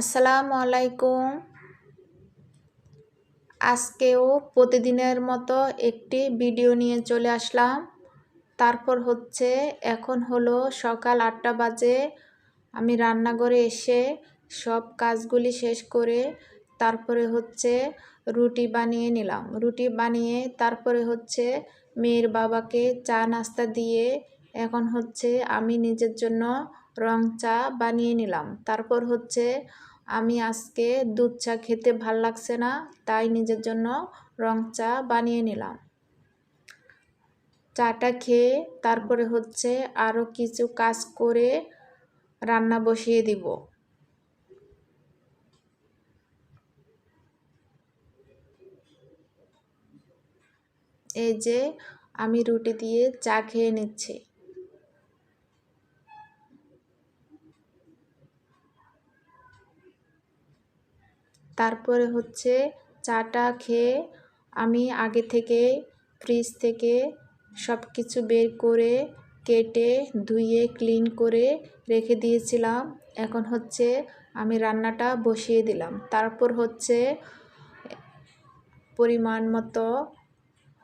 আসসালামু আলাইকুম। আজকেও প্রতিদিনের মতো একটি ভিডিও নিয়ে চলে আসলাম। তারপর হচ্ছে এখন হলো সকাল আটটা বাজে। আমি রান্নাঘরে এসে সব কাজগুলি শেষ করে তারপরে হচ্ছে রুটি বানিয়ে নিলাম। রুটি বানিয়ে তারপরে হচ্ছে মেয়ের বাবাকে চা নাস্তা দিয়ে এখন হচ্ছে আমি নিজের জন্য রং চা বানিয়ে নিলাম। তারপর হচ্ছে আমি আজকে দুধ চা খেতে ভালো লাগছে না, তাই নিজের জন্য রং চা বানিয়ে নিলাম। চাটা খেয়ে তারপরে হচ্ছে আরও কিছু কাজ করে রান্না বসিয়ে দিব। এই যে আমি রুটি দিয়ে চা খেয়ে নিচ্ছি। তারপরে হচ্ছে চাটা খেয়ে আমি আগে থেকে ফ্রিজ থেকে সব কিছু বের করে কেটে, ধুয়ে ক্লিন করে রেখে দিয়েছিলাম। এখন হচ্ছে আমি রান্নাটা বসিয়ে দিলাম। তারপর হচ্ছে পরিমাণ মতো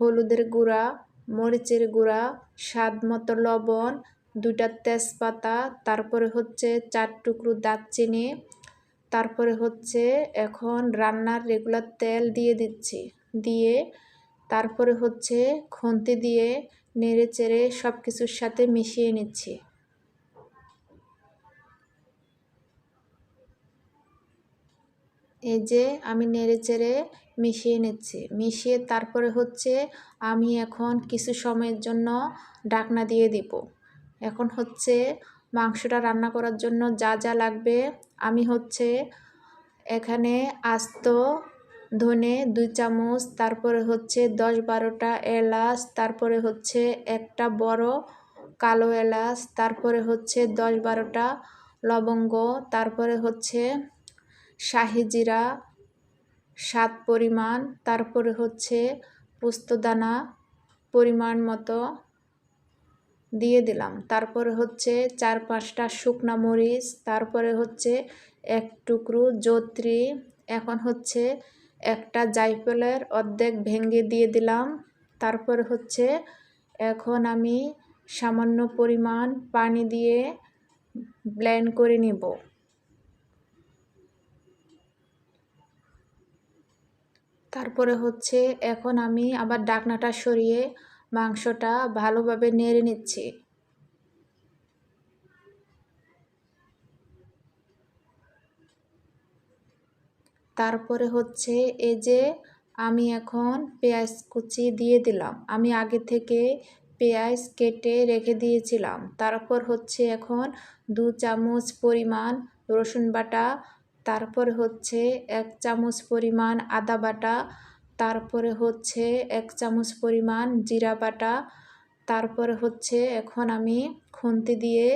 হলুদের গুঁড়া, মরিচের গুঁড়া, স্বাদ মতো লবণ দুটা তেজপাতা, তারপরে হচ্ছে চার টুকরো দারচিনি তারপরে হচ্ছে এখন রান্নার রেগুলার তেল দিয়ে দিচ্ছি। দিয়ে তারপরে হচ্ছে খুন্তি দিয়ে নেড়ে চেড়ে সব কিছুর সাথে মিশিয়ে নিচ্ছি। এই যে আমি নেড়ে চেড়ে মিশিয়ে নিচ্ছি। মিশিয়ে তারপরে হচ্ছে আমি এখন কিছু সময়ের জন্য ডাকনা দিয়ে দিব। এখন হচ্ছে মাংসটা রান্না করার জন্য যা যা লাগবে, আমি হচ্ছে এখানে আস্ত, ধনে দুই চামচ, তারপরে হচ্ছে দশ বারোটা এলাচ, তারপরে হচ্ছে একটা বড় কালো এলাচ, তারপরে হচ্ছে দশ বারোটা লবঙ্গ, তারপরে হচ্ছে শাহি জিরা স্বাদ পরিমাণ, তারপরে হচ্ছে পোস্তদানা পরিমাণ মতো দিয়ে দিলাম। তারপরে হচ্ছে চার পাঁচটা শুকনা মরিচ, তারপরে হচ্ছে এক টুকরো জত্রি, এখন হচ্ছে একটা জাইফলের অর্ধেক ভেঙে দিয়ে দিলাম। তারপরে হচ্ছে এখন আমি সামান্য পরিমাণ পানি দিয়ে ব্লেন্ড করে নিব। তারপরে হচ্ছে এখন আমি আবার ডাকনাটা সরিয়ে মাংসটা ভালোভাবে নেড়ে নিচ্ছি। তারপরে হচ্ছে এই যে আমি এখন পেঁয়াজ কুচি দিয়ে দিলাম। আমি আগে থেকে পেঁয়াজ কেটে রেখে দিয়েছিলাম। তারপর হচ্ছে এখন দু চামচ পরিমাণ রসুন বাটা, তারপর হচ্ছে এক চামচ পরিমাণ আদা বাটা তারপরে হচ্ছে এক চামচ পরিমাণ জিরা বাটা। তারপরে হচ্ছে এখন আমি খুন্তি দিয়ে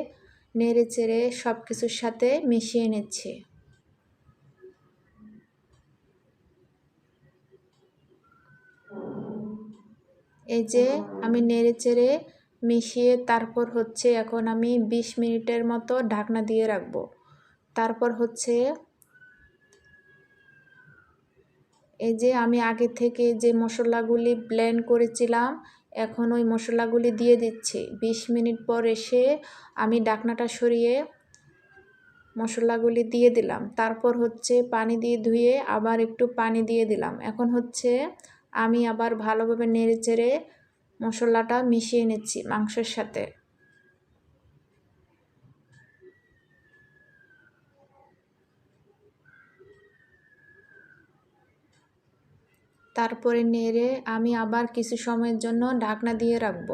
নেড়ে চেড়ে সব কিছুর সাথে মিশিয়ে নিচ্ছি। এই যে আমি নেড়ে চেড়ে মিশিয়ে তারপর হচ্ছে এখন আমি ২০ মিনিটের মতো ঢাকনা দিয়ে রাখব। তারপর হচ্ছে এই যে আমি আগে থেকে যে মশলাগুলি ব্লেন্ড করেছিলাম, এখন ওই মশলাগুলি দিয়ে দিচ্ছি। ২০ মিনিট পর এসে আমি ডাকনাটা সরিয়ে মশলাগুলি দিয়ে দিলাম। তারপর হচ্ছে পানি দিয়ে ধুয়ে আবার একটু পানি দিয়ে দিলাম। এখন হচ্ছে আমি আবার ভালোভাবে নেড়ে চেড়ে মশলাটা মিশিয়ে নিচ্ছি মাংসের সাথে। তারপরে নেড়ে আমি আবার কিছু সময়ের জন্য ঢাকনা দিয়ে রাখব।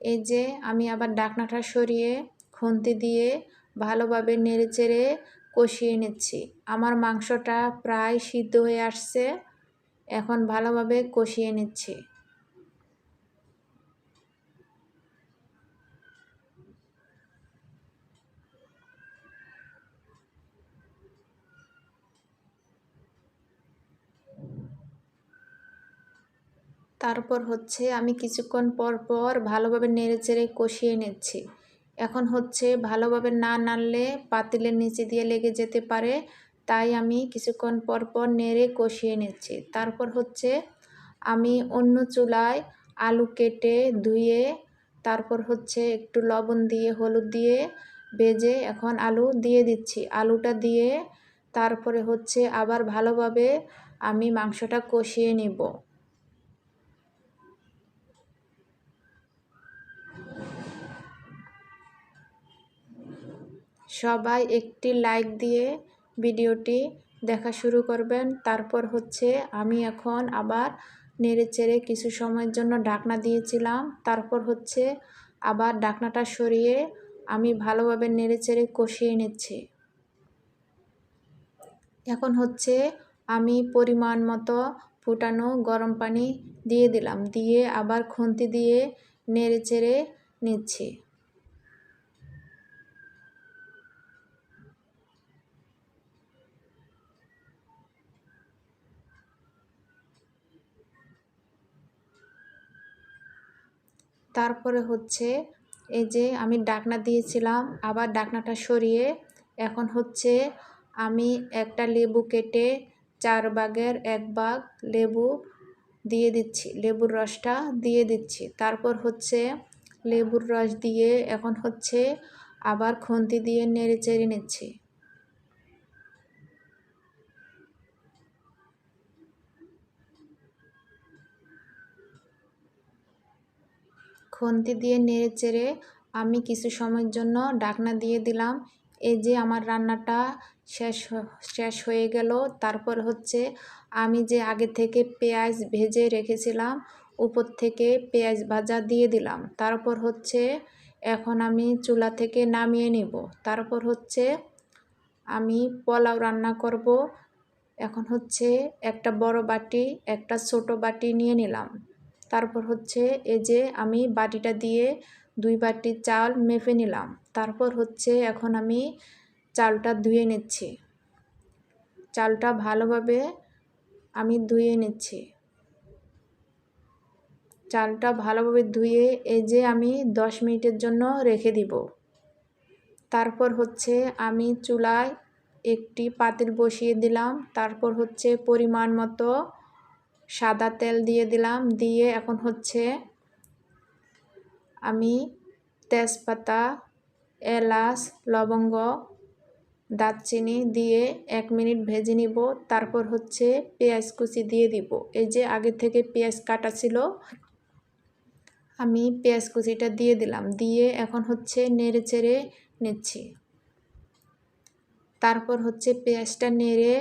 এই যে আমি আবার ঢাকনাটা সরিয়ে খুন্তি দিয়ে ভালোভাবে নেড়ে চেড়ে কষিয়ে নিচ্ছি। আমার মাংসটা প্রায় সিদ্ধ হয়ে আসছে। এখন ভালোভাবে কষিয়ে নিচ্ছি। তারপর হচ্ছে আমি কিছুক্ষণ পর পর ভালোভাবে নেড়ে চেড়ে কষিয়ে নিচ্ছি। এখন হচ্ছে ভালোভাবে না নাড়লে পাতিলের নিচে দিয়ে লেগে যেতে পারে, তাই আমি কিছুক্ষণ পর পর নেড়ে কষিয়ে নিচ্ছি। তারপর হচ্ছে আমি অন্য চুলায় আলু কেটে ধুয়ে, তারপর হচ্ছে একটু লবণ দিয়ে, হলুদ দিয়ে ভেজে এখন আলু দিয়ে দিচ্ছি। আলুটা দিয়ে তারপরে হচ্ছে আবার ভালোভাবে আমি মাংসটা কষিয়ে নিব। সবাই একটি লাইক দিয়ে ভিডিওটি দেখা শুরু করবেন। তারপর হচ্ছে আমি এখন আবার নেড়ে চেড়ে কিছু সময়ের জন্য ডাকনা দিয়েছিলাম। তারপর হচ্ছে আবার ডাকনাটা সরিয়ে আমি ভালোভাবে নেড়ে চেড়ে কষিয়ে নিচ্ছি। এখন হচ্ছে আমি পরিমাণ মতো ফুটানো গরম পানি দিয়ে দিলাম। দিয়ে আবার খুন্তি দিয়ে নেড়ে চেড়ে নিচ্ছি। তারপরে হচ্ছে এই যে আমি ডাকনা দিয়েছিলাম, আবার ডাকনাটা সরিয়ে এখন হচ্ছে আমি একটা লেবু কেটে চার বাগের এক বাগ লেবু দিয়ে দিচ্ছি, লেবুর রসটা দিয়ে দিচ্ছি। তারপর হচ্ছে লেবুর রস দিয়ে এখন হচ্ছে আবার খুন্তি দিয়ে নেড়ে চেড়ে নিচ্ছি। খুন্তি দিয়ে নেড়ে চেড়ে আমি কিছু সময়ের জন্য ডাকনা দিয়ে দিলাম। এই যে আমার রান্নাটা শেষ শেষ হয়ে গেল। তারপর হচ্ছে আমি যে আগে থেকে পেঁয়াজ ভেজে রেখেছিলাম, উপর থেকে পেঁয়াজ ভাজা দিয়ে দিলাম। তারপর হচ্ছে এখন আমি চুলা থেকে নামিয়ে নিব। তারপর হচ্ছে আমি পোলাও রান্না করব। এখন হচ্ছে একটা বড় বাটি, একটা ছোট বাটি নিয়ে নিলাম। তারপর হচ্ছে এই যে আমি বাটিটা দিয়ে দুই বাটি চাল মেপে নিলাম। তারপর হচ্ছে এখন আমি চালটা ধুয়ে নিচ্ছি। চালটা ভালোভাবে আমি ধুয়ে নিচ্ছি। চালটা ভালোভাবে ধুয়ে এই যে আমি দশ মিনিটের জন্য রেখে দিব। তারপর হচ্ছে আমি চুলায় একটি পাতিল বসিয়ে দিলাম। তারপর হচ্ছে পরিমাণ মতো সাদা তেল দিয়ে দিলাম। দিয়ে এখন হচ্ছে আমি তেজপাতা, এলাচ, লবঙ্গ, দারচিনি দিয়ে এক মিনিট ভেজে নিব। তারপর হচ্ছে পেঁয়াজ কুচি দিয়ে দিব। এই যে আগে থেকে পেঁয়াজ কাটা ছিল, আমি পেঁয়াজ কুচিটা দিয়ে দিলাম। দিয়ে এখন হচ্ছে নেড়ে চেড়ে নিচ্ছি। তারপর হচ্ছে পেঁয়াজটা নেড়ে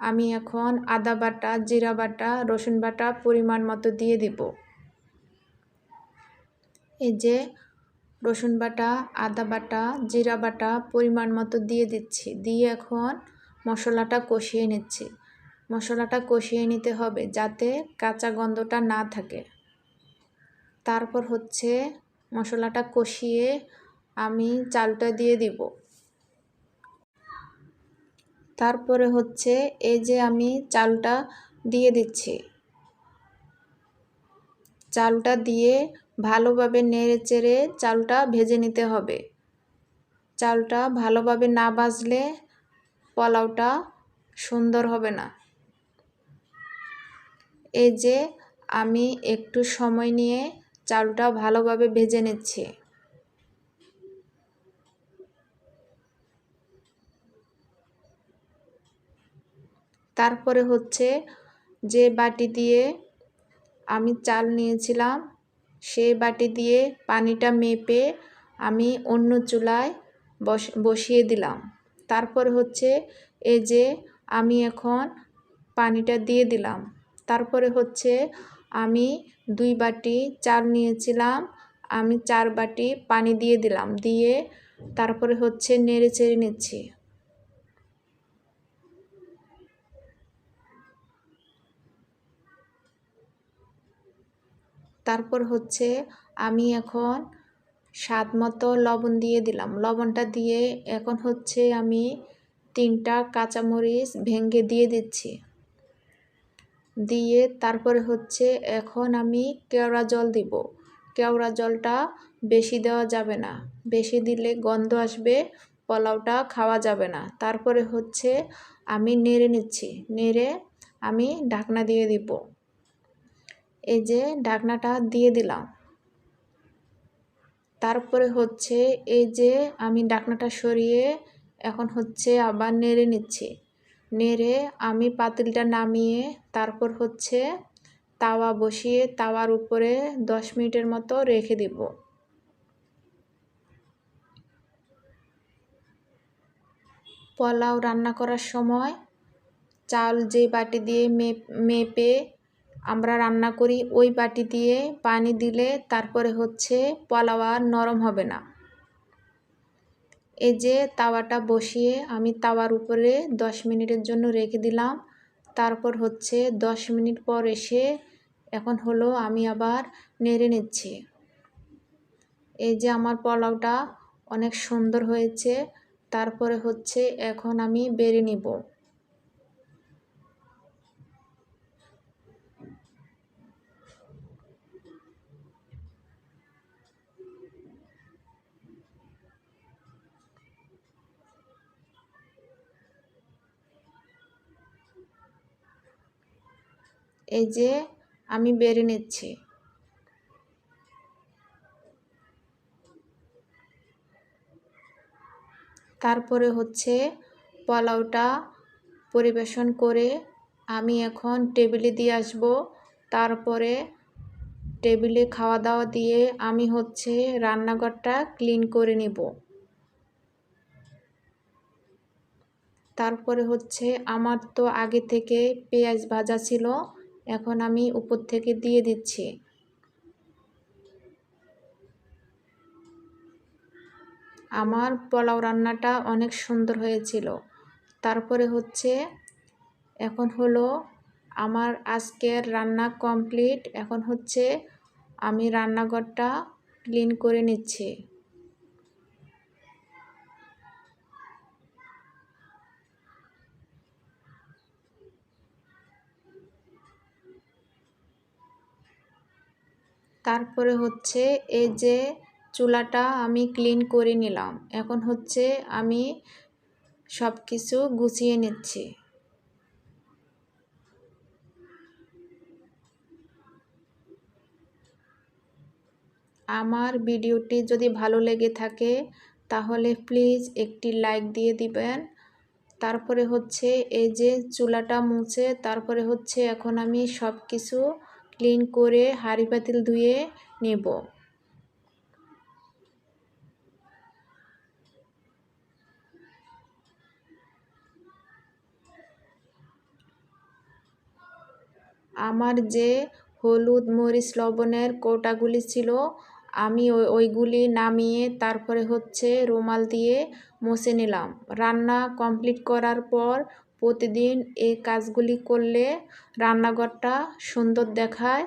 আমি এখন আদা বাটা, জিরা বাটা, রসুন বাটা পরিমাণ মতো দিয়ে দিব। এই যে রসুন বাটা, আদা বাটা, জিরা বাটা পরিমাণ মতো দিয়ে দিচ্ছি। দিয়ে এখন মশলাটা কষিয়ে নিচ্ছি। মশলাটা কষিয়ে নিতে হবে যাতে কাঁচা গন্ধটা না থাকে। তারপর হচ্ছে মশলাটা কষিয়ে আমি চালটা দিয়ে দিব। তারপরে হচ্ছে এই যে আমি চালটা দিয়ে দিচ্ছি। চালটা দিয়ে ভালোভাবে নেড়ে চেড়ে চালটা ভেজে নিতে হবে। চালটা ভালোভাবে না বাজলে পোলাওটা সুন্দর হবে না। এই যে আমি একটু সময় নিয়ে চালটা ভালোভাবে ভেজে নিচ্ছি। তারপরে হচ্ছে যে বাটি দিয়ে আমি চাল নিয়েছিলাম সেই বাটি দিয়ে পানিটা মেপে আমি অন্য চুলায় বস, বসিয়ে দিলাম। তারপরে হচ্ছে এই যে আমি এখন পানিটা দিয়ে দিলাম। তারপরে হচ্ছে আমি দুই বাটি চাল নিয়েছিলাম, আমি চার বাটি পানি দিয়ে দিলাম, দিয়ে তারপরে হচ্ছে নেড়ে চেড়ে নিচ্ছি। তারপর হচ্ছে আমি এখন স্বাদ মতো লবণ দিয়ে দিলাম। লবণটা দিয়ে এখন হচ্ছে আমি তিনটা কাঁচামরিচ ভেঙে দিয়ে দিচ্ছি। দিয়ে তারপরে হচ্ছে এখন আমি কেওড়া জল দিব। কেওড়া জলটা বেশি দেওয়া যাবে না। বেশি দিলে গন্ধ আসবে, পোলাওটা খাওয়া যাবে না। তারপরে হচ্ছে আমি নেড়ে নিচ্ছি। নেড়ে আমি ঢাকনা দিয়ে দিব। এই যে ঢাকনাটা দিয়ে দিলাম। তারপরে হচ্ছে এই যে আমি ঢাকনাটা সরিয়ে এখন হচ্ছে আবার নেড়ে নিচ্ছি। নেড়ে আমি পাতিলটা নামিয়ে তারপর হচ্ছে তাওয়া বসিয়ে তাওয়ার উপরে দশ মিনিটের মতো রেখে দেব। পোলাও রান্না করার সময় চাল যে বাটি দিয়ে মেপে আমরা রান্না করি ওই বাটি দিয়ে পানি দিলে তারপরে হচ্ছে পোলাও আর নরম হবে না। এই যে তাওয়াটা বসিয়ে আমি তাওয়ার উপরে দশ মিনিটের জন্য রেখে দিলাম। তারপর হচ্ছে দশ মিনিট পর এসে এখন হলো আমি আবার নেড়ে নিচ্ছি। এই যে আমার পোলাওটা অনেক সুন্দর হয়েছে। তারপরে হচ্ছে এখন আমি বেড়ে নিব। এই যে আমি বেড়ে নিচ্ছি। তারপরে হচ্ছে পোলাওটা পরিবেশন করে আমি এখন টেবিলে দিয়ে আসব। তারপরে টেবিলে খাওয়া দাওয়া দিয়ে আমি হচ্ছে রান্নাঘরটা ক্লিন করে নেব। তারপরে হচ্ছে আমার তো আগে থেকে পেঁয়াজ ভাজা ছিল। এখন আমি উপর থেকে দিয়ে দিচ্ছি। আমার পোলাও রান্নাটা অনেক সুন্দর হয়েছিল। তারপরে হচ্ছে, এখন হলো আমার আজকের রান্না কমপ্লিট। এখন হচ্ছে আমি রান্নাঘরটা ক্লিন করে নিচ্ছি। তারপরে হচ্ছে এই যে চুলাটা আমি ক্লিন করে নিলাম। এখন হচ্ছে আমি সব কিছু গুছিয়ে নিচ্ছি। আমার ভিডিওটি যদি ভালো লেগে থাকে, তাহলে প্লিজ একটি লাইক দিয়ে দিবেন। তারপরে হচ্ছে এই যে চুলাটা মুছে, তারপরে হচ্ছে এখন আমি সব কিছু ক্লিন করে হাঁড়ি পাতিল ধুয়ে নেব। আমার যে হলুদ মরিচ লবণের কৌটাগুলি ছিল, আমি ওইগুলি নামিয়ে তারপরে হচ্ছে রুমাল দিয়ে মুছে নিলাম। রান্না কমপ্লিট করার পর প্রতিদিন এই কাজগুলি করলে রান্নাঘরটা সুন্দর দেখায়।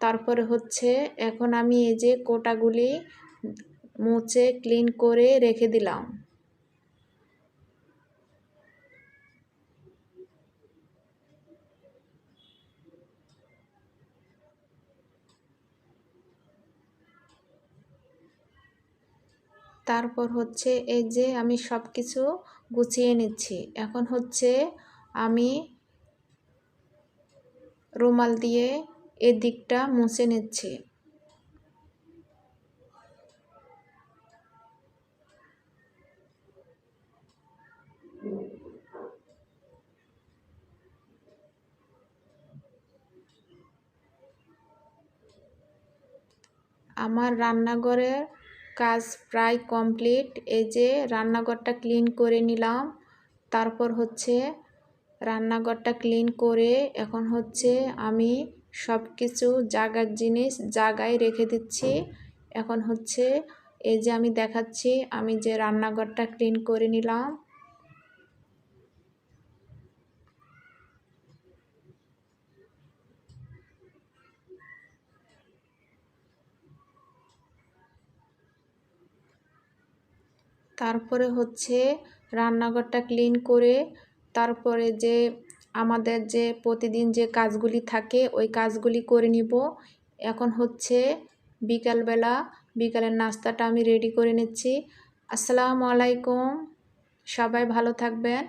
তারপরে হচ্ছে এখন আমি এই যে কোটাগুলি মুছে ক্লিন করে রেখে দিলাম। তারপর হচ্ছে এই যে আমি সব কিছু গুছিয়ে নিচ্ছি। এখন হচ্ছে আমি রুমাল দিয়ে এদিকটা মুছে নিচ্ছি। আমার রান্নাঘরের কাজ প্রায় কমপ্লিট। এই যে রান্নাঘরটা ক্লিন করে নিলাম। তারপর হচ্ছে রান্নাঘরটা ক্লিন করে এখন হচ্ছে আমি সব কিছু জাগার জিনিস জাগায় রেখে দিচ্ছি। এখন হচ্ছে এই যে আমি দেখাচ্ছি, আমি যে রান্নাঘরটা ক্লিন করে নিলাম। তারপরে হচ্ছে রান্নাঘরটা ক্লিন করে তারপরে যে আমাদের যে প্রতিদিন যে কাজগুলি থাকে, ওই কাজগুলি করে নিব। এখন হচ্ছে বিকালবেলা, বিকালের নাস্তাটা আমি রেডি করে নিচ্ছি। আসসালামু আলাইকুম। সবাই ভালো থাকবেন।